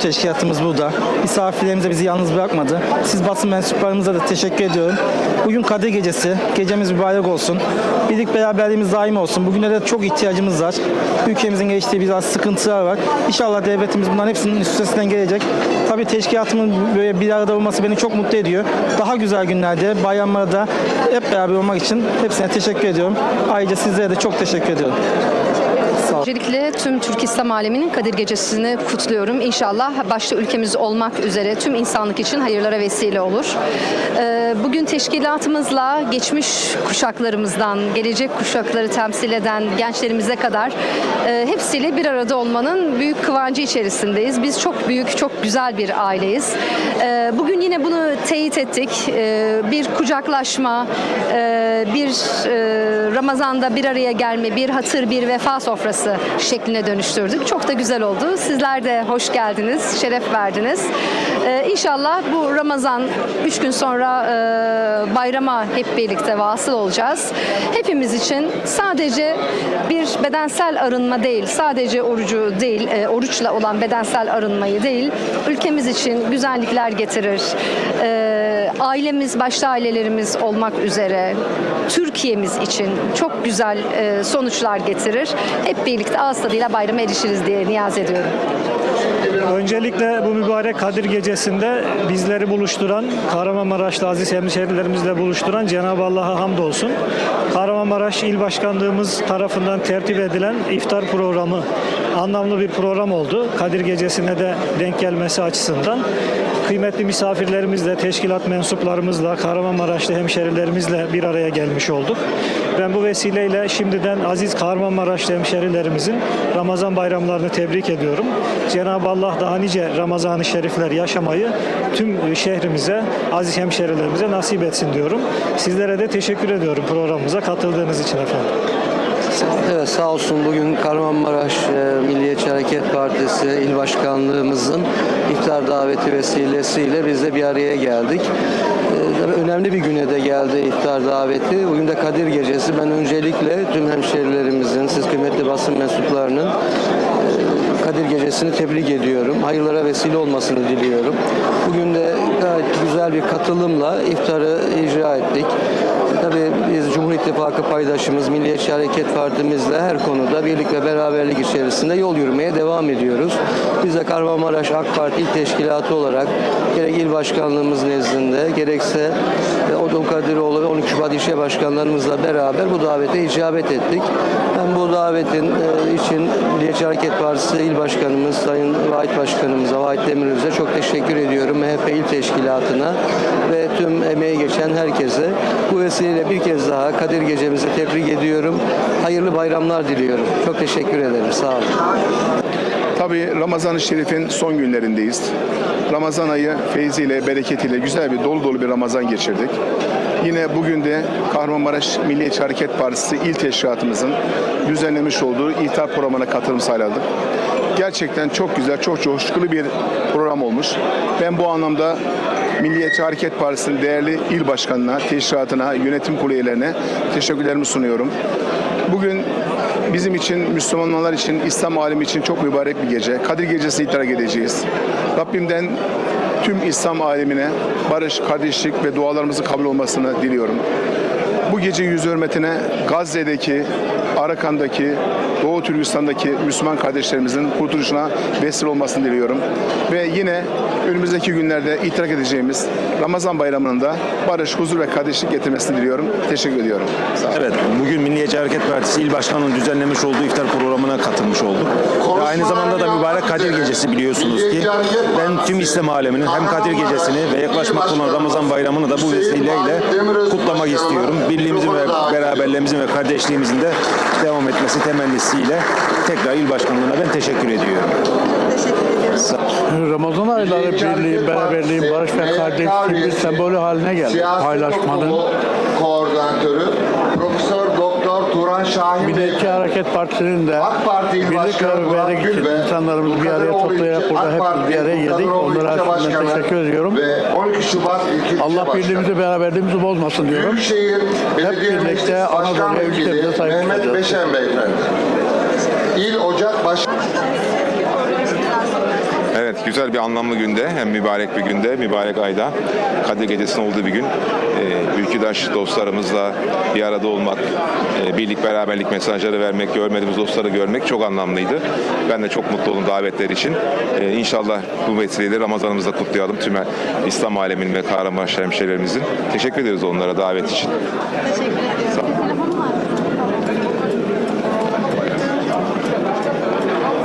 teşkilatımız burada. Misafirlerimiz de bizi yalnız bırakmadı. Siz basın mensuplarınıza da teşekkür ediyorum. Bugün Kadir Gecesi. Gecemiz mübarek olsun. Birlik beraberliğimiz daim olsun. Bugüne de çok ihtiyacımız var. Ülkemizin geçtiği biraz sıkıntılar var. İnşallah devletimiz bunların hepsinin üstesinden gelecek. Tabii teşkilatımın böyle bir arada olması beni çok mutlu ediyor. Daha güzel günlerde, bayramlarda hep beraber olmak için hepsine teşekkür ediyorum. Ayrıca sizlere de çok teşekkür ediyorum. Öncelikle tüm Türk İslam aleminin Kadir Gecesi'ni kutluyorum. İnşallah başta ülkemiz olmak üzere tüm insanlık için hayırlara vesile olur. Ee, Bugün teşkilatımızla geçmiş kuşaklarımızdan, gelecek kuşakları temsil eden gençlerimize kadar e, hepsiyle bir arada olmanın büyük kıvancı içerisindeyiz. Biz çok büyük, çok güzel bir aileyiz. Ee, Bugün yine bunu teyit ettik. Ee, Bir kucaklaşma, e, bir e, Ramazan'da bir araya gelme, bir hatır, bir vefa sofrası şekline dönüştürdük. Çok da güzel oldu. Sizler de hoş geldiniz, şeref verdiniz. Ee, İnşallah bu Ramazan 3 gün sonra e, bayrama hep birlikte vasıl olacağız. Hepimiz için sadece bir bedensel arınma değil, sadece orucu değil, e, oruçla olan bedensel arınmayı değil, ülkemiz için güzellikler getirir. Ee, Ailemiz, başta ailelerimiz olmak üzere Türkiye'miz için çok güzel e, sonuçlar getirir. Hep birlikte ağız tadıyla bayrama erişiriz diye niyaz ediyorum. Öncelikle bu mübarek Kadir Gecesi'nde bizleri buluşturan, Kahramanmaraşlı aziz hemşehrilerimizle buluşturan Cenab-ı Allah'a hamdolsun. Kahramanmaraş İl Başkanlığımız tarafından tertip edilen iftar programı anlamlı bir program oldu. Kadir Gecesi'ne de denk gelmesi açısından. Kıymetli misafirlerimizle, teşkilat mensuplarımızla, Kahramanmaraşlı hemşerilerimizle bir araya gelmiş olduk. Ben bu vesileyle şimdiden aziz Kahramanmaraşlı hemşerilerimizin Ramazan bayramlarını tebrik ediyorum. Cenab-ı Allah daha nice Ramazan-ı Şerifler yaşamayı tüm şehrimize, aziz hemşerilerimize nasip etsin diyorum. Sizlere de teşekkür ediyorum programımıza katıldığınız için efendim. Evet sağ olsun bugün Kahramanmaraş e, Milliyetçi Hareket Partisi İl Başkanlığımızın iftar daveti vesilesiyle biz de bir araya geldik. E, önemli bir güne de geldi iftar daveti. Bugün de Kadir Gecesi. Ben öncelikle tüm hemşerilerimizin, siz kıymetli basın mensuplarının e, Kadir Gecesi'ni tebrik ediyorum. Hayırlara vesile olmasını diliyorum. Bugün de gayet güzel bir katılımla iftarı icra ettik. Tabii biz Cumhur İttifakı paydaşımız, Milliyetçi Hareket Partimizle her konuda birlik ve beraberlik içerisinde yol yürümeye devam ediyoruz. Biz de Kahramanmaraş AK Parti İl Teşkilatı olarak gerek il başkanlığımız nezdinde gerekse e, Odun Kadiroğlu ve 12 Şubat İlçe Başkanlarımızla beraber bu davete icabet ettik. Ben bu davetin e, için Milliyetçi Hareket Partisi İl Başkanımız Sayın Vahit Başkanımıza, Vahit Demiröz'e çok teşekkür ediyorum. MHP İl Teşkilatı'na ve tüm emeği geçen herkese. Bu vesileyle bir kez daha Kadir Gecemizi tebrik ediyorum. Hayırlı bayramlar diliyorum. Çok teşekkür ederim. Sağ olun. Tabii Ramazan-ı Şerif'in son günlerindeyiz. Ramazan ayı feyziyle, bereketiyle güzel bir dolu dolu bir Ramazan geçirdik. Yine bugün de Kahramanmaraş Milliyetçi Hareket Partisi İl Teşkilatımızın düzenlemiş olduğu iftar programına katılım sağladık. Gerçekten çok güzel, çok coşkulu bir program olmuş. Ben bu anlamda Milliyetçi Hareket Partisi'nin değerli il başkanına, teşkilatına, yönetim kurulu teşekkürlerimi sunuyorum. Bugün bizim için, Müslümanlar için, İslam alemi için çok mübarek bir gece. Kadir Gecesi idrak edeceğiz. Rabbimden tüm İslam alemine barış, kardeşlik ve dualarımızın kabul olmasını diliyorum. Bu gece yüz hürmetine Gazze'deki, Arakan'daki, Doğu Türkistan'daki Müslüman kardeşlerimizin kurtuluşuna vesile olmasını diliyorum. Ve yine önümüzdeki günlerde itirak edeceğimiz Ramazan bayramının da barış, huzur ve kardeşlik getirmesini diliyorum. Teşekkür ediyorum. Sağ olun. Evet, bugün Milliyetçi Hareket Partisi İl Başkanı'nın düzenlemiş olduğu iftar programına katılmış olduk. Ve aynı zamanda da mübarek Kadir Gecesi biliyorsunuz ki ben tüm İslam aleminin hem Kadir Gecesi'ni ve yaklaşmakta olan Ramazan bayramını da bu vesileyle kutlamak istiyorum. Birliğimizin ve beraberliğimizin ve kardeşliğimizin de devam etmesi temennisiyle tekrar il başkanlığına ben teşekkür ediyorum. Ramazan ayları birliğin, beraberliğin, barış ve kardeşliğin bir sembolü haline geldi. Paylaşmanın, koordinatörü Profesör Doktor Turan Şahin Milliyetçi Hareket Partisi'nin de AK Parti İl birlik Başkanı için Gül ve insanlarımızı bir araya toplayarak burada hep bir araya geldik. Onlara Başkanı teşekkür ediyorum. Ve 12 Şubat İlçe Allah birliğimizi, beraberliğimizi bozmasın diyorum. Büyükşehir Belediye birlikte Vekili sahip Mehmet. Beşen Beyefendi. İl Ocak Başkanı Evet. Güzel bir anlamlı günde, hem mübarek bir günde, mübarek ayda, Kadir Gecesi'nin olduğu bir gün. Ee, ülküdaş dostlarımızla bir arada olmak, e, birlik beraberlik mesajları vermek, görmediğimiz dostları görmek çok anlamlıydı. Ben de çok mutlu oldum davetler için. Ee, inşallah bu vesileyle Ramazanımızı da kutlayalım tüm İslam aleminin ve Kahramanmaraş hemşehrilerimizin. Teşekkür ederiz onlara davet için. Teşekkür ediyorum.